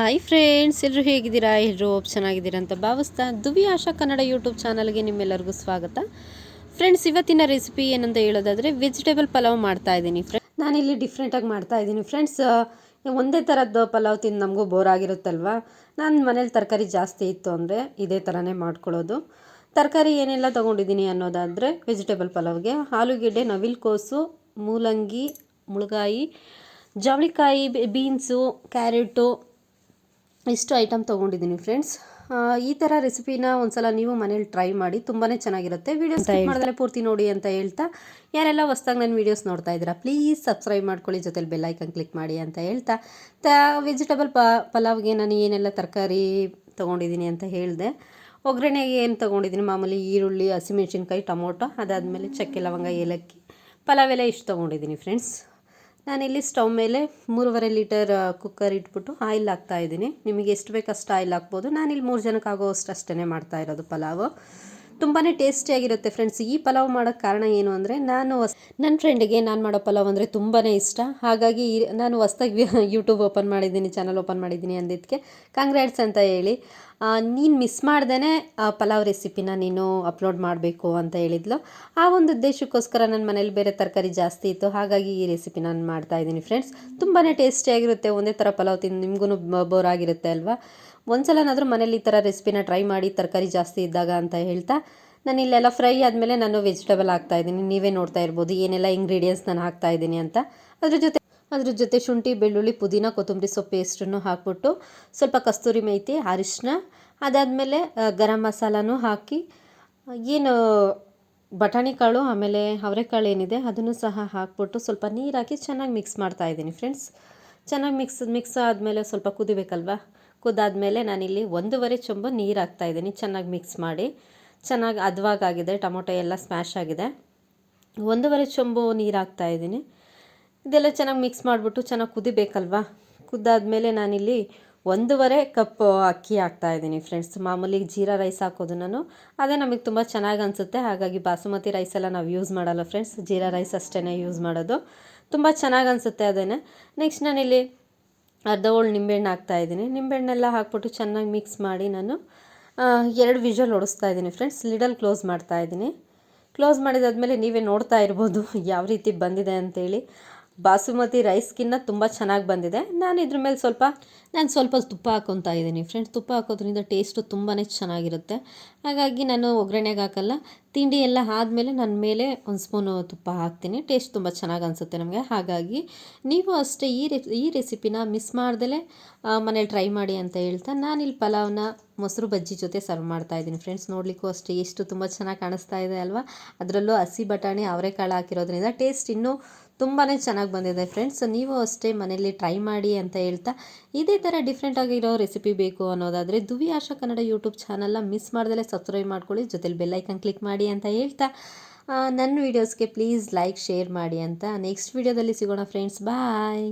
Hi friends ಎಲ್ಲರೂ ಹೇಗಿದ್ದೀರಾ? ಎಲ್ಲರೂ ಚೆನ್ನಾಗಿದ್ದೀರಾ ಅಂತ ಭಾವಿಸ್ತಾ ದುವಿ ಆಶಾ ಕನ್ನಡ ಯೂಟ್ಯೂಬ್ ಚಾನಲ್ಗೆ ನಿಮ್ಮೆಲ್ಲರಿಗೂ ಸ್ವಾಗತ. ಫ್ರೆಂಡ್ಸ್ ಇವತ್ತಿನ ರೆಸಿಪಿ ಏನಂತ ಹೇಳೋದಾದರೆ ವೆಜಿಟೇಬಲ್ ಪಲಾವ್ ಮಾಡ್ತಾ ಇದ್ದೀನಿ ಫ್ರೆಂಡ್ ನಾನಿಲ್ಲಿ ಡಿಫ್ರೆಂಟಾಗಿ ಮಾಡ್ತಾ ಇದ್ದೀನಿ ಫ್ರೆಂಡ್ಸ್ ಒಂದೇ ಥರದ್ದು ಪಲಾವ್ ತಿಂದು ನಮಗೂ ಬೋರ್ ಆಗಿರುತ್ತಲ್ವ? ನಾನು ಮನೇಲಿ ತರಕಾರಿ ಜಾಸ್ತಿ ಇತ್ತು ಅಂದರೆ ಇದೇ ಥರನೇ ಮಾಡ್ಕೊಳ್ಳೋದು. ತರಕಾರಿ ಏನೆಲ್ಲ ತೊಗೊಂಡಿದ್ದೀನಿ ಅನ್ನೋದಾದರೆ ವೆಜಿಟೇಬಲ್ ಪಲಾವ್ಗೆ ಆಲೂಗೆಡ್ಡೆ ನವಿಲ್ಕೋಸು ಮೂಲಂಗಿ, ಮುಳುಗಾಯಿ, ಜವಳಿಕಾಯಿ ಬೀನ್ಸು ಕ್ಯಾರೆಟು ಇಷ್ಟು ಐಟಮ್ ತೊಗೊಂಡಿದ್ದೀನಿ ಫ್ರೆಂಡ್ಸ್. ಈ ಥರ ರೆಸಿಪಿನ ಒಂದ್ಸಲ ನೀವು ಮನೇಲಿ ಟ್ರೈ ಮಾಡಿ ತುಂಬಾ ಚೆನ್ನಾಗಿರುತ್ತೆ. ವೀಡಿಯೋಸ್ ಮಾಡಿದ್ರೆ ಪೂರ್ತಿ ನೋಡಿ ಅಂತ ಹೇಳ್ತಾ ಯಾರೆಲ್ಲ ಹೊಸ್ದಾಗಿ ನನ್ನ ವೀಡಿಯೋಸ್ ನೋಡ್ತಾ ಇದ್ದೀರಾ ಪ್ಲೀಸ್ ಸಬ್ಸ್ಕ್ರೈಬ್ ಮಾಡ್ಕೊಳ್ಳಿ ಜೊತೆಲಿ ಬೆಲ್ಲೈಕನ್ ಕ್ಲಿಕ್ ಮಾಡಿ ಅಂತ ಹೇಳ್ತಾ. ತ ವೆಜಿಟೇಬಲ್ ಪ ಪಲಾವ್ಗೆ ನಾನು ಏನೆಲ್ಲ ತರಕಾರಿ ತೊಗೊಂಡಿದ್ದೀನಿ ಅಂತ ಹೇಳಿದೆ. ಒಗ್ಗರಣೆಗೆ ಏನು ತೊಗೊಂಡಿದ್ದೀನಿ ಮಾಮೂಲಿ ಈರುಳ್ಳಿ ಹಸಿಮೆಣ್ಸಿನ್ಕಾಯಿ ಟೊಮೊಟೊ ಅದಾದಮೇಲೆ ಚಕ್ಕೆ ಲವಂಗ ಏಲಕ್ಕಿ ಪಲಾವ್ ಎಲ್ಲ ಇಷ್ಟು ತೊಗೊಂಡಿದ್ದೀನಿ ಫ್ರೆಂಡ್ಸ್. ನಾನಿಲ್ಲಿ ಸ್ಟವ್ ಮೇಲೆ ಮೂರುವರೆ ಲೀಟರ್ ಕುಕ್ಕರ್ ಇಟ್ಬಿಟ್ಟು ಆಯಿಲ್ ಹಾಕ್ತಾ ಇದ್ದೀನಿ. ನಿಮಗೆ ಎಷ್ಟು ಬೇಕು ಅಷ್ಟು ಆಯಿಲ್ ಹಾಕ್ಬೋದು. ನಾನಿಲ್ಲಿ ಮೂರು ಜನಕ್ಕೆ ಆಗೋಷ್ಟು ಅಷ್ಟೇ ಮಾಡ್ತಾ ಇರೋದು ಪಲಾವು. ತುಂಬಾ ಟೇಸ್ಟಿಯಾಗಿರುತ್ತೆ ಫ್ರೆಂಡ್ಸ್ ಈ ಪಲಾವ್ ಮಾಡೋಕ್ಕೆ ಕಾರಣ ಏನು ಅಂದರೆ, ನಾನು ನನ್ನ ಫ್ರೆಂಡಿಗೆ ನಾನು ಮಾಡೋ ಪಲಾವ್ ಅಂದರೆ ತುಂಬಾ ಇಷ್ಟ. ಹಾಗಾಗಿ ನಾನು ಹೊಸ್ದಾಗಿ ಯೂಟ್ಯೂಬ್ ಓಪನ್ ಮಾಡಿದ್ದೀನಿ ಚಾನಲ್ ಓಪನ್ ಮಾಡಿದ್ದೀನಿ ಅಂದಿದ್ದಕ್ಕೆ ಕಾಂಗ್ರಾಟ್ಸ್ ಅಂತ ಹೇಳಿ. ನೀನು ಮಿಸ್ ಮಾಡ್ದೇ ಪಲಾವ್ ರೆಸಿಪಿನ ನೀನು ಅಪ್ಲೋಡ್ ಮಾಡಬೇಕು ಅಂತ ಹೇಳಿದ್ಲು. ಆ ಒಂದು ಉದ್ದೇಶಕ್ಕೋಸ್ಕರ ನನ್ನ ಮನೇಲಿ ಬೇರೆ ತರಕಾರಿ ಜಾಸ್ತಿ ಇತ್ತು. ಹಾಗಾಗಿ ಈ ರೆಸಿಪಿ ನಾನು ಮಾಡ್ತಾ ಇದ್ದೀನಿ ಫ್ರೆಂಡ್ಸ್ ತುಂಬಾ ಟೇಸ್ಟಿಯಾಗಿರುತ್ತೆ ಒಂದೇ ಥರ ಪಲಾವ್ ತಿಂದು ನಿಮಗೂ ಬೋರ್ ಆಗಿರುತ್ತೆ ಅಲ್ವಾ? ಒಂದ್ಸಲನಾದರೂ ಮನೇಲಿ ಈ ಥರ ರೆಸಿಪಿನ ಟ್ರೈ ಮಾಡಿ ತರಕಾರಿ ಜಾಸ್ತಿ ಇದ್ದಾಗ ಅಂತ ಹೇಳ್ತಾ, ನಾನು ಇಲ್ಲೆಲ್ಲ ಫ್ರೈ ಆದಮೇಲೆ ನಾನು ವೆಜಿಟೇಬಲ್ ಹಾಕ್ತಾಯಿದ್ದೀನಿ ನೀವೇ ನೋಡ್ತಾ ಇರ್ಬೋದು, ಏನೆಲ್ಲ ಇಂಗ್ರೀಡಿಯೆಂಟ್ಸ್ ನಾನು ಹಾಕ್ತಾ ಇದ್ದೀನಿ ಅಂತ. ಅದ್ರ ಜೊತೆ ಅದ್ರ ಜೊತೆ ಶುಂಠಿ, ಬೆಳ್ಳುಳ್ಳಿ, ಪುದೀನ, ಕೊತ್ತಂಬರಿ ಸೊಪ್ಪು ಪೇಸ್ಟನ್ನು ಹಾಕ್ಬಿಟ್ಟು ಸ್ವಲ್ಪ ಕಸ್ತೂರಿ ಮೈತಿ ಅರಿಶಿನ ಅದಾದಮೇಲೆ ಗರಂ ಮಸಾಲನೂ ಹಾಕಿ ಏನು ಬಟಾಣಿ ಕಾಳು, ಆಮೇಲೆ ಅವರೆಕಾಳು ಏನಿದೆ ಅದನ್ನು ಸಹ ಹಾಕ್ಬಿಟ್ಟು ಸ್ವಲ್ಪ ನೀರು ಹಾಕಿ ಚೆನ್ನಾಗಿ ಮಿಕ್ಸ್ ಮಾಡ್ತಾ ಇದ್ದೀನಿ ಫ್ರೆಂಡ್ಸ್ ಚೆನ್ನಾಗಿ ಮಿಕ್ಸ್ ಮಿಕ್ಸ್ ಆದಮೇಲೆ ಸ್ವಲ್ಪ ಕುದಿಬೇಕಲ್ವಾ? ಕುದಾದಮೇಲೆ ನಾನಿಲ್ಲಿ ಒಂದೂವರೆ ಚೊಂಬು ನೀರು ಹಾಕ್ತಾ ಇದ್ದೀನಿ. ಚೆನ್ನಾಗಿ ಮಿಕ್ಸ್ ಮಾಡಿ. ಚೆನ್ನಾಗಿ ಅದ್ವಾಗಾಗಿದೆ, ಟೊಮೊಟೊ ಎಲ್ಲ ಸ್ಮ್ಯಾಶ್ ಆಗಿದೆ. ಒಂದೂವರೆ ಚೊಂಬು ನೀರು ಹಾಕ್ತಾ ಇದ್ದೀನಿ. ಇದೆಲ್ಲ ಚೆನ್ನಾಗಿ ಮಿಕ್ಸ್ ಮಾಡಿಬಿಟ್ಟು ಚೆನ್ನಾಗಿ ಕುದಿಬೇಕಲ್ವಾ? ಕುದ್ದಾದಮೇಲೆ ನಾನಿಲ್ಲಿ ಒಂದೂವರೆ ಕಪ್ ಅಕ್ಕಿ ಹಾಕ್ತಾಯಿದ್ದೀನಿ ಫ್ರೆಂಡ್ಸ್. ಮಾಮೂಲಿ ಜೀರಾ ರೈಸ್ ಹಾಕೋದು ನಾನು. ಅದೇ ನಮಗೆ ತುಂಬ ಚೆನ್ನಾಗಿ ಅನಿಸುತ್ತೆ. ಹಾಗಾಗಿ ಬಾಸುಮತಿ ರೈಸ್ ಎಲ್ಲ ನಾವು ಯೂಸ್ ಮಾಡಲ್ಲ ಫ್ರೆಂಡ್ಸ್. ಜೀರಾ ರೈಸ್ ಅಷ್ಟೇ ಯೂಸ್ ಮಾಡೋದು. ತುಂಬ ಚೆನ್ನಾಗಿ ಅನಿಸುತ್ತೆ ಅದೇ ನೆಕ್ಸ್ಟ್ ನಾನಿಲ್ಲಿ ಅರ್ಧ ಹೋಳು ನಿಂಬೆಹಣ್ಣು ಹಾಕ್ತಾಯಿದ್ದೀನಿ ನಿಂಬೆಹಣ್ಣೆಲ್ಲ ಹಾಕ್ಬಿಟ್ಟು ಚೆನ್ನಾಗಿ ಮಿಕ್ಸ್ ಮಾಡಿ ನಾನು ಎರಡು ವಿಜಲ್ ಹೊಡಿಸ್ತಾ ಇದ್ದೀನಿ ಫ್ರೆಂಡ್ಸ್ ಲಿಡಲ್ ಕ್ಲೋಸ್ ಮಾಡ್ತಾಯಿದ್ದೀನಿ ಕ್ಲೋಸ್ ಮಾಡಿದಾದಮೇಲೆ ನೀವೇ ನೋಡ್ತಾ ಇರ್ಬೋದು ಯಾವ ರೀತಿ ಬಂದಿದೆ ಅಂತೇಳಿ. ಬಾಸುಮತಿ ರೈಸ್ಗಿನ್ನ ತುಂಬ ಚೆನ್ನಾಗಿ ಬಂದಿದೆ. ನಾನು ಇದ್ರ ಮೇಲೆ ಸ್ವಲ್ಪ, ನಾನು ಸ್ವಲ್ಪ ತುಪ್ಪ ಹಾಕೊತ ಇದ್ದೀನಿ ಫ್ರೆಂಡ್ಸ್ ತುಪ್ಪ ಹಾಕೋದ್ರಿಂದ ಟೇಸ್ಟು ತುಂಬಾ ಚೆನ್ನಾಗಿರುತ್ತೆ. ಹಾಗಾಗಿ ನಾನು ಒಗ್ಗರಣೆಗೆ ಹಾಕಲ್ಲ. ತಿಂಡಿ ಎಲ್ಲ ಆದಮೇಲೆ ನನ್ನ ಮೇಲೆ ಒಂದು ಸ್ಪೂನು ತುಪ್ಪ ಹಾಕ್ತೀನಿ. ಟೇಸ್ಟ್ ತುಂಬ ಚೆನ್ನಾಗಿ ಅನಿಸುತ್ತೆ ನಮಗೆ. ಹಾಗಾಗಿ ನೀವು ಅಷ್ಟೇ ಈ ರೆ ಈ ರೆಸಿಪಿನ ಮಿಸ್ ಮಾಡ್ದಲೇ ಮನೇಲಿ ಟ್ರೈ ಮಾಡಿ ಅಂತ ಹೇಳ್ತಾ ನಾನಿಲ್ಲಿ ಪಲಾವ್ನ ಮೊಸರು ಬಜ್ಜಿ ಜೊತೆ ಸರ್ವ್ ಮಾಡ್ತಾ ಇದ್ದೀನಿ ಫ್ರೆಂಡ್ಸ್ ನೋಡಲಿಕ್ಕೂ ಅಷ್ಟೇ ಎಷ್ಟು ತುಂಬ ಚೆನ್ನಾಗಿ ಕಾಣಿಸ್ತಾ ಇದೆ ಅಲ್ವಾ? ಅದರಲ್ಲೂ ಹಸಿ ಬಟಾಣಿ ಅವರೆಕಾಳು ಹಾಕಿರೋದ್ರಿಂದ ಟೇಸ್ಟ್ ಇನ್ನೂ ತುಂಬಾ ಚೆನ್ನಾಗಿ ಬಂದಿದೆ ಫ್ರೆಂಡ್ಸ್ ನೀವು ಅಷ್ಟೇ ಮನೆಯಲ್ಲಿ ಟ್ರೈ ಮಾಡಿ ಅಂತ ಹೇಳ್ತಾ ಇದೇ ಥರ ಡಿಫ್ರೆಂಟ್ ಆಗಿರೋ ರೆಸಿಪಿ ಬೇಕು ಅನ್ನೋದಾದರೆ ದುವಿ ಆಶಾ ಕನ್ನಡ ಯೂಟ್ಯೂಬ್ ಚಾನಲ್ನ ಮಿಸ್ ಮಾಡ್ದಲೇ ಸಬ್ಸ್ಕ್ರೈಬ್ ಮಾಡ್ಕೊಳ್ಳಿ. ಜೊತೆಲಿ ಬೆಲ್ಲೈಕನ್ ಕ್ಲಿಕ್ ಮಾಡಿ ಅಂತ ಹೇಳ್ತಾ ನನ್ನ ವೀಡಿಯೋಸ್ಗೆ ಪ್ಲೀಸ್ ಲೈಕ್ ಶೇರ್ ಮಾಡಿ ಅಂತ. ನೆಕ್ಸ್ಟ್ ವೀಡಿಯೋದಲ್ಲಿ ಸಿಗೋಣ ಫ್ರೆಂಡ್ಸ್ ಬಾಯ್